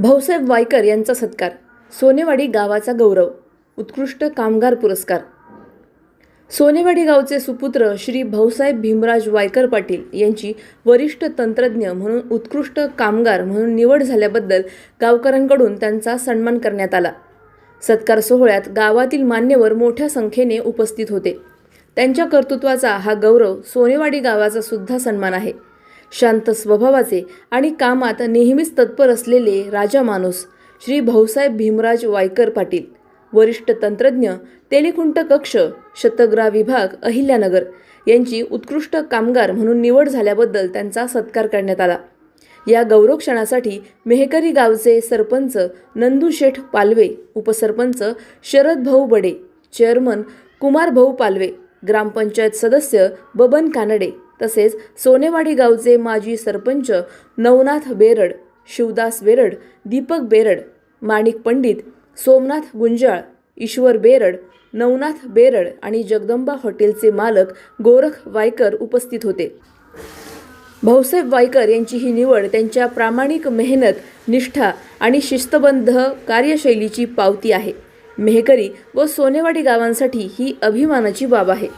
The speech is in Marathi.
भाऊसाहेब वायकर यांचा सत्कार. सोनेवाडी गावाचा गौरव. उत्कृष्ट कामगार पुरस्कार. सोनेवाडी गावचे सुपुत्र श्री भाऊसाहेब भीमराज वायकर पाटील यांची वरिष्ठ तंत्रज्ञ म्हणून उत्कृष्ट कामगार म्हणून निवड झाल्याबद्दल गावकऱ्यांकडून त्यांचा सन्मान करण्यात आला. सत्कार सोहळ्यात गावातील मान्यवर मोठ्या संख्येने उपस्थित होते. त्यांच्या कर्तृत्वाचा हा गौरव सोनेवाडी गावाचा सुद्धा सन्मान आहे. शांत स्वभावाचे आणि कामात नेहमीच तत्पर असलेले राजा माणूस श्री भाऊसाहेब भीमराज वायकर पाटील वरिष्ठ तंत्रज्ञ तेलिखुंट कक्ष शतग्रा विभाग अहिल्यानगर यांची उत्कृष्ट कामगार म्हणून निवड झाल्याबद्दल त्यांचा सत्कार करण्यात आला. या गौरव क्षणासाठी मेहकरी गावचे सरपंच नंदू शेठ पालवे उपसरपंच शरद भाऊ बडे चेअरमन कुमार भाऊ पालवे ग्रामपंचायत सदस्य बबन कानडे तसेच सोनेवाडी गावचे माजी सरपंच नवनाथ बेरड शिवदास बेरड दीपक बेरड माणिक पंडित सोमनाथ गुंजाळ ईश्वर बेरड नवनाथ बेरड आणि जगदंबा हॉटेलचे मालक गोरख वायकर उपस्थित होते. भाऊसाहेब वायकर यांची ही निवड त्यांच्या प्रामाणिक मेहनत निष्ठा आणि शिस्तबद्ध कार्यशैलीची पावती आहे. मेहकरी व सोनेवाडी गावांसाठी ही अभिमानाची बाब आहे.